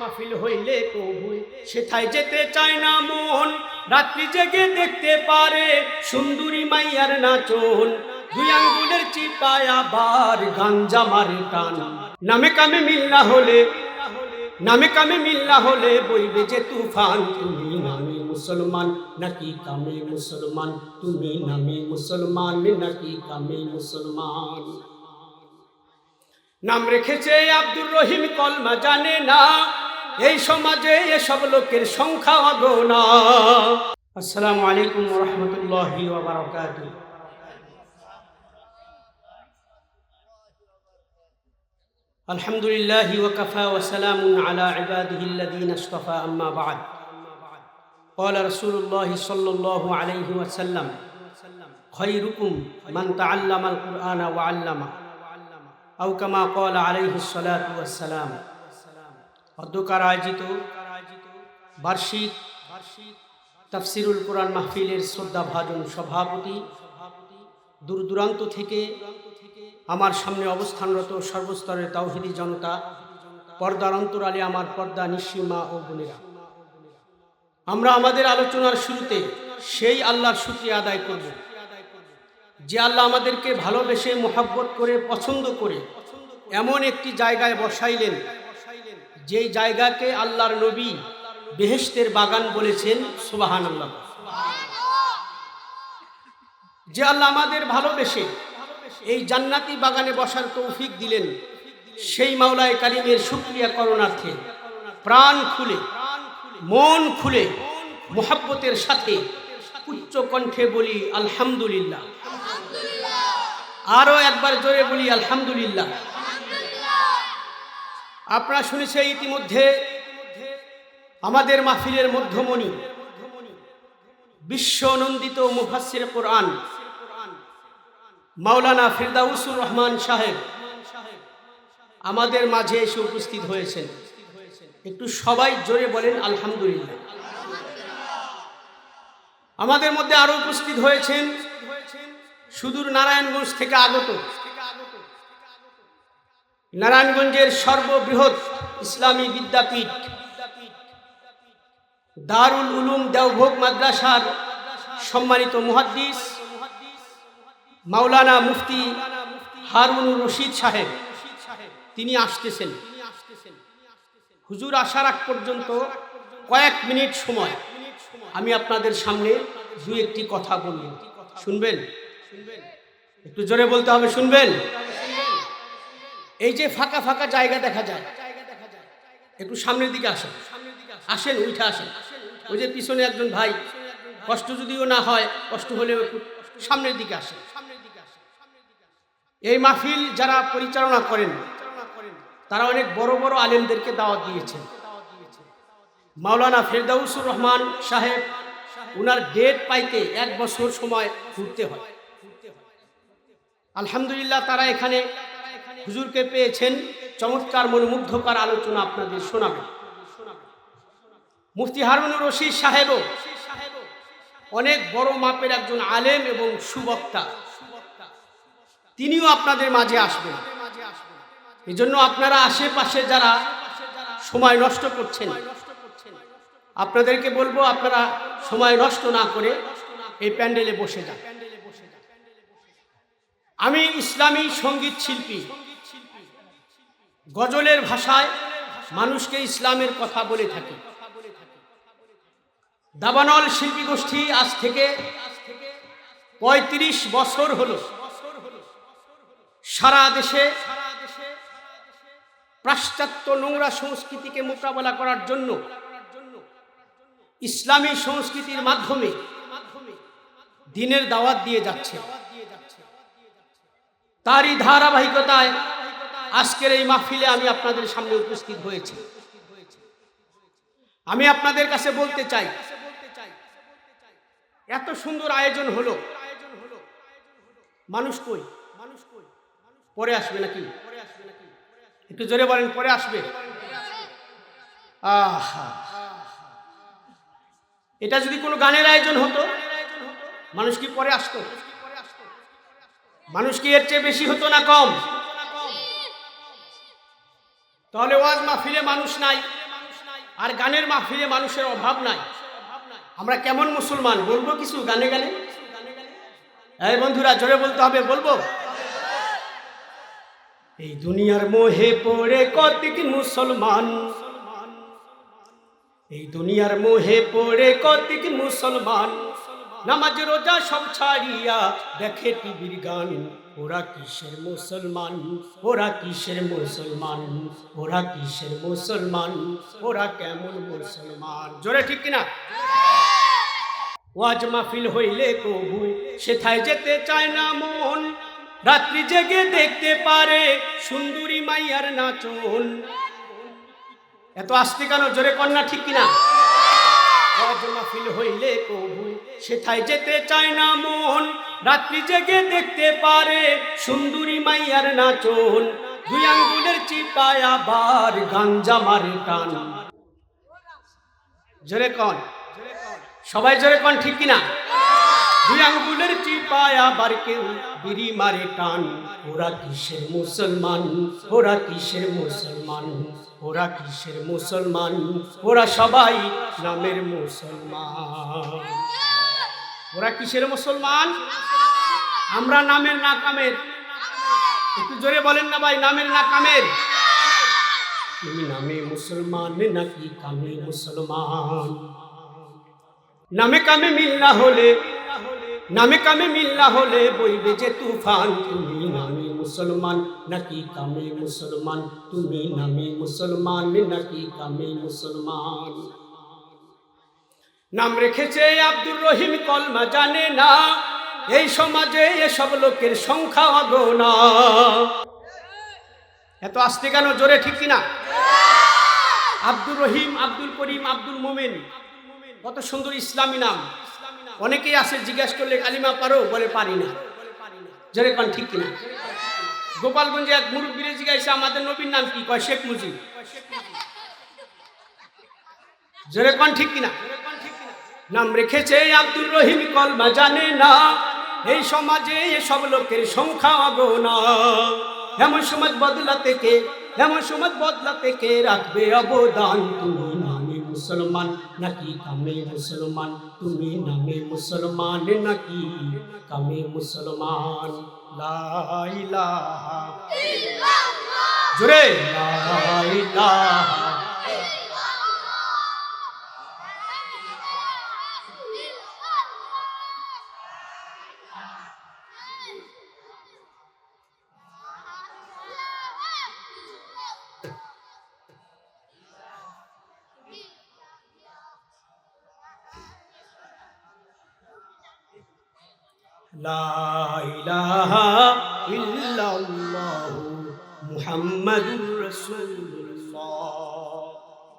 মাহফিল হইলে কবু সেথায় যেতে চায় না মন। রাত্রি জেগে দেখতে পারে সুন্দরী মাইয়ার নাচন। দুই আঙ্গুলের চিপায় আবার গাঞ্জা মারে টান। নামে কামে মিল্লা হলে, নামে কামে মিল্লা হলে বইবে যে তুফান। তুমি নামে মুসলমান, নাকি কামে মুসলমান? তুমি নামে মুসলমান, নাকি কামে মুসলমান? নাম রেখেছে আব্দুর রহিম, কলমা জানে না। এই সমাজে এসব লোকের সংখ্যা অগোনা আসসালামু আলাইকুম রহমতুল্লাহি বারাকাতুহু الحمد لله وكفى وسلام على عباده الذين اصطفى أما بعد قال رسول الله صلى الله عليه وسلم خيركم من تعلم القرآن وعلمه أو كما قال عليه الصلاة والسلام অধ্যকার আয়োজিত বার্ষিক তাফসিরুল কোরআন মাহফিলের শ্রদ্ধা ভাজন সভাপতি, দূর দূরান্ত থেকে আমার সামনে অবস্থানরত সর্বস্তরের তাওহিদি জনতা, পর্দার অন্তরালে আমার পর্দা নিঃসীমা ও বোনেরা। আমরা আমাদের আলোচনার শুরুতে সেই আল্লাহর শুক্রিয়া আদায় করব, যে আল্লাহ আমাদেরকে ভালোবেসে মোহাব্বত করে, পছন্দ করে এমন একটি জায়গায় বসাইলেন যেই জায়গাকে আল্লাহর নবী বেহেশতের বাগান বলেছেন সুবাহান আল্লাহ যে আল্লাহ আমাদের ভালোবেসে এই জান্নাতি বাগানে বসার তৌফিক দিলেন, সেই মাওলায় কারিমের শুক্রিয়া করণার্থে প্রাণ খুলে, মন খুলে, মোহাব্বতের সাথে উচ্চ কণ্ঠে বলি আলহামদুলিল্লাহ। আরও একবার জোরে বলি আলহামদুলিল্লাহ। আপনারা শুনেছে ইতিমধ্যে আমাদের মাহফিলের মধ্যমণি বিশ্ব বিশ্বনন্দিত মুফাসির কোরআন, মাওলানা ফিরদাউসুর রহমান সাহেব আমাদের মাঝে এসে উপস্থিত হয়েছেন। একটু সবাই জোরে বলেন, আলহামদুলিল্লাহ। আমাদের মধ্যে আরও উপস্থিত হয়েছেন সুদূর নারায়ণগঞ্জ থেকে আগত নারায়ণগঞ্জের সর্ববৃহৎ ইসলামী বিদ্যাপীঠ, দারুল উলুম দেওভোগ মাদ্রাসার সম্মানিত মুহাদ্দিস মাওলানা মুফতি হারুনুর রশিদ সাহেব, তিনি আসতেছেন। হুজুর আসার আগ পর্যন্ত কয়েক মিনিট সময় আমি আপনাদের সামনে দু একটি কথা বলব। শুনবেন? একটু জোরে বলতে হবে, শুনবেন? এই যে ফাঁকা ফাঁকা জায়গা দেখা যায়, একটু সামনের দিকে আসেন। আসেন, উঠে আসেন। ওই যে পিছনে একজন ভাই, কষ্ট যদিও না হয়, কষ্ট হলেও একটু সামনের দিকে আসেন। এই মাহফিল যারা পরিচালনা করেন, তারা অনেক বড় বড় আলেমদেরকে দাওয়াত দিয়েছেন। মাওলানা ফেরদাউসুর রহমান সাহেব, উনার ডেট পাইতে এক বছর সময় ঘুরতে হয়। আলহামদুলিল্লাহ তারা এখানে হুজুরকে পেয়েছেন চমৎকার মনোমুগ্ধকর আলোচনা আপনাদের শোনাবে। মুফতি হারুনুর রশিদ সাহেবও অনেক বড় মাপের একজন আলেম এবং সুবক্তা। তিনিও আপনাদের মাঝে আসবেন। এই জন্য আপনারা আশেপাশে যারা সময় নষ্ট করছেন, আপনাদেরকে বলব আপনারা সময় নষ্ট না করে এই প্যান্ডেলে বসে যান। আমি ইসলামী সংগীত শিল্পী। গজলের ভাষায় মানুষকে ইসলামের কথা বলে থাকে। দাবানল শিল্পী গোষ্ঠী আজ থেকে পঁয়ত্রিশ বছর হল। সারা দেশে পাশ্চাত্য নোংরা সংস্কৃতিকে মোকাবেলা করার জন্য ইসলামী সংস্কৃতির মাধ্যমে দিনের দাওয়াত দিয়ে যাচ্ছে। তারই ধারাবাহিকতায় আজকের এই মাহফিলে আমি আপনাদের সামনে উপস্থিত হয়েছি। আমি আপনাদের কাছে বলতে চাই, এত সুন্দর আয়োজন হলো। মানুষ কই? মানুষ কই পরে আসবে নাকি? একটু জোরে বলেন, পরে আসবে? আহা। এটা যদি কোনো গানের আয়োজন হতো, মানুষ কি পরে আসতো? মানুষ কি এর চেয়ে বেশি হতো না কম? তাহলে ওয়াজ মাহফিলে মানুষ নাই, আর গানের মাহফিলে মানুষের অভাব নাই। আমরা কেমন মুসলমান? বলব কিছু গানে গানে? এই বন্ধুরা, জোরে বলতে হবে, বলব? এই দুনিয়ার মোহে পড়ে কতিক মুসলমান। এই দুনিয়ার মোহে পড়ে কতিক মুসলমান। নামাজ, রোজা সব ছাড়িয়া দেখে টিভির গান, ওরা কিসের মুসলমান? ওরা কিসের মুসলমান? ওরা কিসের মুসলমান? ওরা কেমন মুসলমান? জোরে ঠিক কিনা? ওয়াজ মাহফিল হইলে কবু, সেথায় যেতে চায় না মন। রাত্রি জেগে দেখতে পারে সুন্দরী মাইয়ার নাচন। এত আসতে কেন? জোরে কন্যা ঠিক কিনা? মাহফিল হইলে কবু সেথায় যেতে চায় না মন। রাত্রি জেগে দেখতে পারে সুন্দরী মাইয়ার নাচন। দুই আঙ্গুলের চিপায় আবার গাঞ্জা মারে টান। জোরে কন। সবাই জোরে কন, ঠিক কিনা? দুই আঙ্গুলের চিপায় আবার কেউ বিড়ি মারে টান। ওরা কিসের মুসলমান? ওরা কিসের মুসলমান? ওরা কিসের মুসলমান? ওরা সবাই নামের মুসলমান। ওরা কিসের মুসলমান? আমরা নামের না কামের। একটু জোরে বলেন না ভাই, নামের না কামের। তুমি নামে মুসলমান নাকি কামে মুসলমান? নামে কামে মিল্লা হলে, নামে কামে মিল্লা হলে বইবে যে তুফান। তুমি নামে মুসলমান, নাকি কামে মুসলমান? তুমি নামে মুসলমান, নাকি কামে মুসলমান? নাম রেখেছে আব্দুর রহিম, কলমা জানে না। এই সমাজে এসব লোকের সংখ্যা অগোনা এত আসতে কেন? জোরে ঠিক কিনা? আব্দুর রহিম, আব্দুল করিম, আব্দুল মোমেন, কত সুন্দর ইসলামী নাম। অনেকেই আসে জিজ্ঞাসা করলে, কালিমা পারো? বলে, পারি না। জোরে কন, ঠিক কিনা? গোপালগঞ্জে এক মুরব্বীরে জিজ্ঞাসা আমাদের নবীর নাম কি? কয়, শেখ মুজিব। জোরে কন ঠিক কিনা? নাম রেখেছে আব্দুল রহিম, কলমা জানে না। এই সমাজে এসব লোকের সংখ্যা অগোনা এমন সমাজ বদলাতে কে? এমন সমাজ বদলাতে কে রাখবে অবদান? তুমি নামে মুসলমান, নাকি কামে মুসলমান? তুমি নামে মুসলমান, নাকি কামে মুসলমান? লা ইলাহা জোরে। লা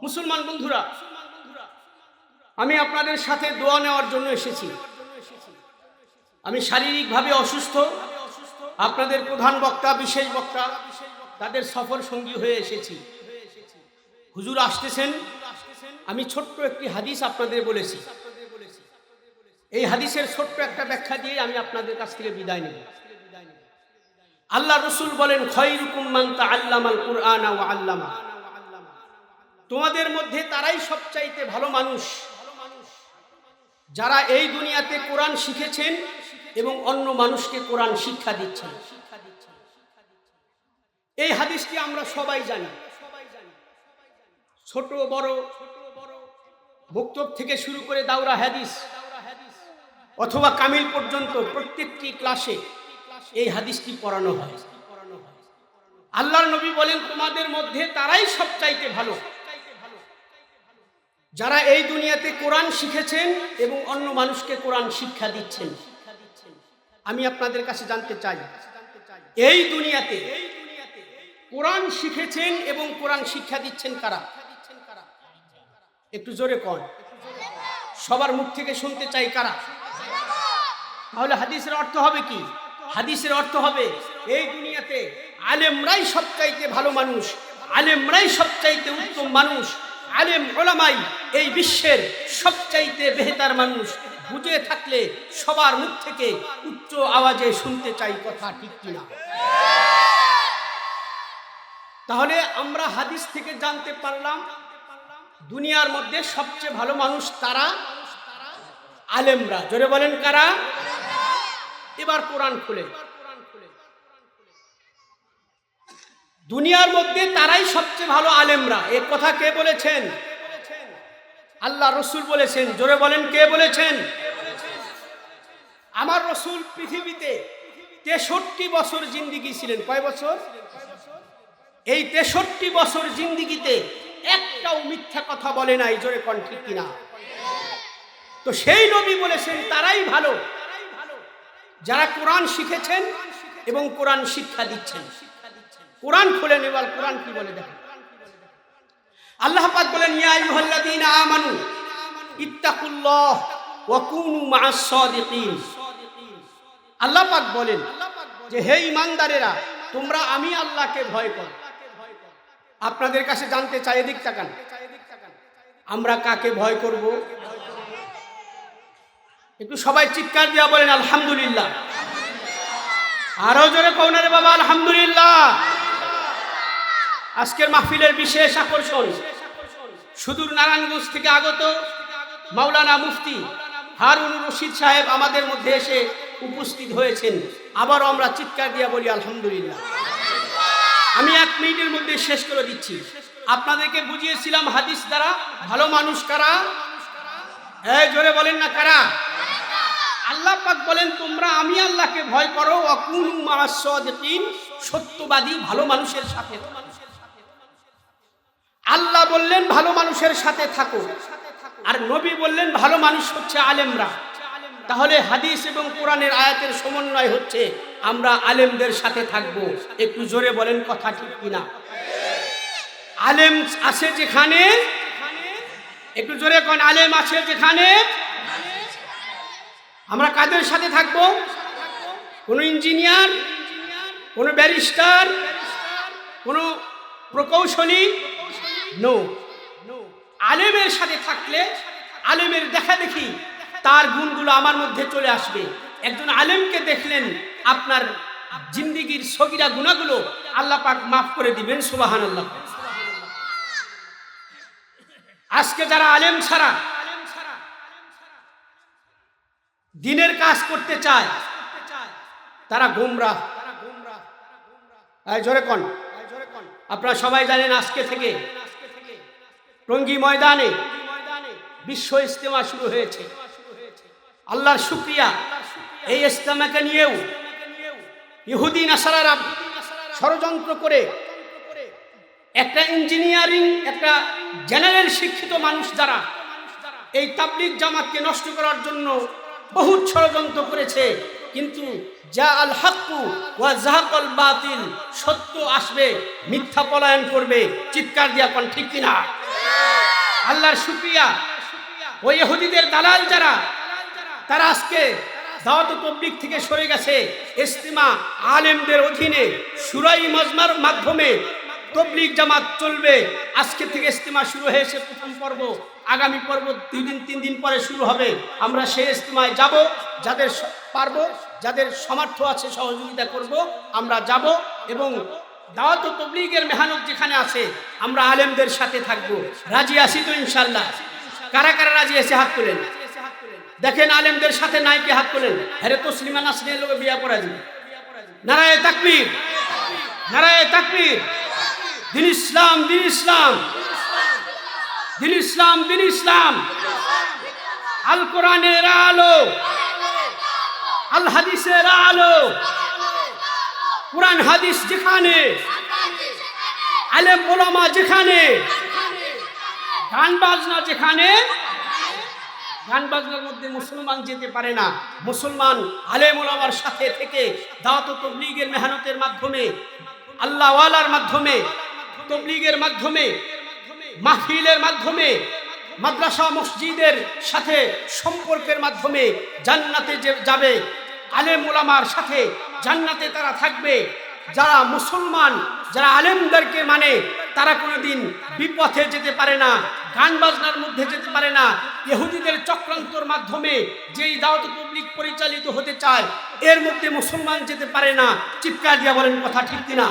মুসলমান বন্ধুরা, আমি আপনাদের সাথে দোয়া নেওয়ার জন্য এসেছি। আমি শারীরিকভাবে অসুস্থ। আপনাদের প্রধান বক্তা, বিশেষ বক্তা, তাদের সফর সঙ্গী হয়ে এসেছি। হুজুর আসতেছেন। আমি ছোট্ট একটি হাদিস আপনাদের বলেছি। এই হাদিসের ছোট্ট একটা ব্যাখ্যা দিয়ে আমি আপনাদের কাছ থেকে বিদায় নেব। আল্লাহ রসুল বলেন আল্লামা। তোমাদের মধ্যে তারাই সবচাইতে ভালো মানুষ। যারা এই দুনিয়াতে কোরআন শিখেছেন এবং অন্য মানুষকে কোরআন শিক্ষা দিচ্ছেন। এই হাদিসটি আমরা সবাই জানি। ছোট বড় বক্তব্য থেকে শুরু করে দাউরা হাদিস। অথবা কামিল পর্যন্ত প্রত্যেকটি ক্লাসে এই হাদিসটি পড়ানো হয়। আল্লাহর নবী বলেন, তোমাদের মধ্যে তারাই সবচাইতে ভালো। যারা এই দুনিয়াতে কোরআন শিখেছেন এবং অন্য মানুষকে কোরআন শিক্ষা দিচ্ছেন। আমি আপনাদের কাছে জানতে চাই, এই দুনিয়াতে কোরআন শিখেছেন এবং কোরআন শিক্ষা দিচ্ছেন কারা? একটু জোরে কন। সবার মুখ থেকে শুনতে চাই কারা? তাহলে হাদিসের অর্থ হবে কি? হাদিসের অর্থ হবে, এই দুনিয়াতে আলেমরাই সবচাইতে ভালো মানুষ, আলেমরাই সবচাইতে উত্তম মানুষ, আলেম ওলামাই এই বিশ্বের সবচাইতে বেহতার মানুষ। বুঝে থাকলে সবার মুখ থেকে উচ্চ আওয়াজে শুনতে চাই কথা ঠিক কিনা। তাহলে আমরা হাদিস থেকে জানতে পারলাম, দুনিয়ার মধ্যে সবচেয়ে ভালো মানুষ তারা আলেমরা। জোরে বলেন কারা? এবার কোরআন খুলে দুনিয়ার মধ্যে তারাই সবচেয়ে ভালো আলেমরা। এ কথা কে বলেছেন? আল্লাহ রসুল বলেছেন। জোরে বলেন, কে বলেছেন? আমার রসুল পৃথিবীতে তেষট্টি বছর জিন্দিগি ছিলেন। কয় বছর? এই তেষট্টি বছর জিন্দিগিতে একটাও মিথ্যা কথা বলে নাই। জোরে কন ঠিক কিনা? তো সেই নবী বলেছেন, তারাই ভালো। যারা কোরআন শিখেছেন এবং কোরআন শিক্ষা দিচ্ছেন। কোরআন খুলেন এবার কোরআন কি বলে দেখেন আল্লাহ পাক বলেন, ইয়া আইয়ুহাল্লাযীনা আমানু ইত্তাকুল্লাহ ওয়া কুনু মা'আস সাদিকিন। আল্লাহ পাক বলেন যে, হে ইমানদারেরা তোমরা আমি আল্লাহকে ভয় করো। আপনাদের কাছে জানতে চাই, এদিক তাকান। আমরা কাকে ভয় করব? একটু সবাই চিৎকার দিয়া বলেন, আলহামদুলিল্লাহ। আরও জোরে কৌনারে বাবা, আলহামদুলিল্লাহ। আজকের মাহফিলের বিশেষ আকর্ষণ সুদূর নারায়ণগঞ্জ থেকে আগত মাওলানা মুফতি হারুন রশিদ সাহেব আমাদের মধ্যে এসে উপস্থিত হয়েছেন। আবারও আমরা চিৎকার দিয়া বলি, আলহামদুলিল্লাহ। আমি এক মিনিটের মধ্যে শেষ করে দিচ্ছি। আপনাদেরকে বুঝিয়েছিলাম, হাদিস দ্বারা ভালো মানুষ কারা? হ্যাঁ জোরে বলেন না কারা? আল্লাহ পাক বলেন, তোমরা আমি আল্লাহকে ভয় করো অকুনু মাসাদিন সত্যবাদী ভালো মানুষের সাথে। আল্লাহ বললেন, ভালো মানুষের সাথে থাকো। আর নবী বললেন, ভালো মানুষ হচ্ছে আলেমরা। তাহলে হাদিস এবং কোরআনের আয়াতের সমন্বয় হচ্ছে, আমরা আলেমদের সাথে থাকব। একটু জোরে বলেন কথা ঠিক কিনা? আলেম আছে যেখানে? একটু জোরে কোন, আলেম আছে যেখানে? আমরা কাদের সাথে থাকব? কোনো ইঞ্জিনিয়ার, কোনো ব্যারিস্টার, কোনো প্রকৌশলী? নো আলেমের সাথে থাকলে আলেমের দেখা দেখি তার গুণগুলো আমার মধ্যে চলে আসবে। একজন আলেমকে দেখলেন আপনার জিন্দিগির সগিরা গুণাগুলো আল্লাহ পাক মাফ করে দিবেন সুবাহান আল্লাহ আজকে যারা আলেম ছাড়া দিনের কাজ করতে চায়, তারা গোমরা জোরে কন। আপনারা সবাই জানেন আজকে থেকে টঙ্গী ময়দানে বিশ্ব ইস্তেমা শুরু হয়েছে। আল্লাহর শুক্রিয়া। এই ইস্তেমাকে নিয়েও ইহুদিন আসারারা ষড়যন্ত্র করে একটা ইঞ্জিনিয়ারিং, একটা জেনারেল শিক্ষিত মানুষ যারা এই তাবলিক জামাতকে নষ্ট করার জন্য বহু ষড়যন্ত্র করেছে, কিন্তু যা আল হাক্কু ওয়া জাহাকল বাতিল সত্য আসবে, মিথ্যা পলায়ন করবে, চিৎকার দিয়া কোন ঠিক কিনা? আল্লাহর শুক্রিয়া। ওই ইহুদিদের দালাল যারা, তারা আজকে দাওয়াত তবলিক থেকে সরে গেছে। ইস্তিমা আলেমদের অধীনে সুরাই মজমার মাধ্যমে তবলিক জামাত চলবে। আজকে থেকে ইস্তিমা শুরু হয়েছে প্রথম পর্ব। আগামী পর্ব দুই দিন, তিন দিন পরে শুরু হবে। আমরা সেই ইস্তিমায় যাব, যাদের পারব, যাদের সামর্থ্য আছে, সহযোগিতা করব, আমরা যাব এবং দাওয়াত তবলিগের মেহানত যেখানে আছে, আমরা আলেমদের সাথে থাকব। রাজি আছি তো ইনশাল্লাহ কারা কারা রাজি আছে, হাত তোলেন। দেখেন আলেমদের সাথে নাইকে হাত তোলেন। হ্যারে তসলিমা নাসরিনের লোকে বিয়া করা যাবে নারায় তাকবীর। নারায় তাকবীর। দিন ইসলাম দিন ইসলাম। দিন ইসলাম দিন ইসলাম। আল কোরআনের আলো, আল হাদিসের আলো, কোরআন, হাদিস যেখানে, আলেম, ওলামা যেখানে গান বাজনা যেখানে গান বাজনার মধ্যে মুসলমান যেতে পারে না। মুসলমান আলেম, ওলামার সাথে থেকে দাওয়াত তবলিগের মেহনতের মাধ্যমে, আল্লাহওয়ালার মাধ্যমে, তবলিগের মাধ্যমে মাহফিলের মাধ্যমে, মাদ্রাসা মসজিদের সাথে সম্পর্কের মাধ্যমে জান্নাতে যাবে, আলেম ওলামার সাথে জান্নাতে তারা থাকবে। যারা মুসলমান, যারা আলেমদেরকে মানে তারা কোনোদিন বিপথে যেতে পারে না, গান বাজনার মধ্যে যেতে পারে না। ইহুদিদের চক্রান্তর মাধ্যমে যেই দাওয়াত পাবলিক পরিচালিত হতে চায়, এর মধ্যে মুসলমান যেতে পারে না। চিৎকার দিয়া বলেন কথা ঠিক কিনা?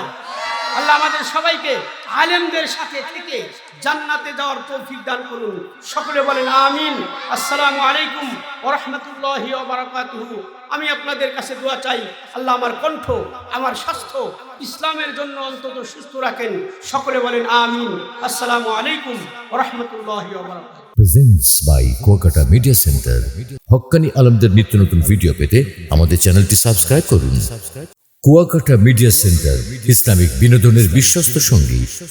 আল্লাহ আমাদের সবাইকে আলেমদের সাথে থেকে জান্নাতে যাওয়ার তৌফিক দান করুন। সকলে বলেন আমিন। আসসালামু আলাইকুম ওরহমতুল্লাহি ওবরাকাতুহু আমি আপনাদের কাছে দোয়া চাই, আল্লাহ আমার কণ্ঠ, আমার স্বাস্থ্য, ইসলামের জন্য অন্তত সুস্থ রাখেন। সকলে বলেন আমিন। আসসালামু আলাইকুম ওরহমতুল্লাহি ওবরাকাতুহু presents by Kuakata media centre হক্কানি আলমদের নিত্য নতুন ভিডিও পেতে আমাদের চ্যানেলটি সাবস্ক্রাইব করুন। কুয়াকাটা মিডিয়া সেন্টার ইসলামিক বিনোদনের বিশ্বস্ত সঙ্গী।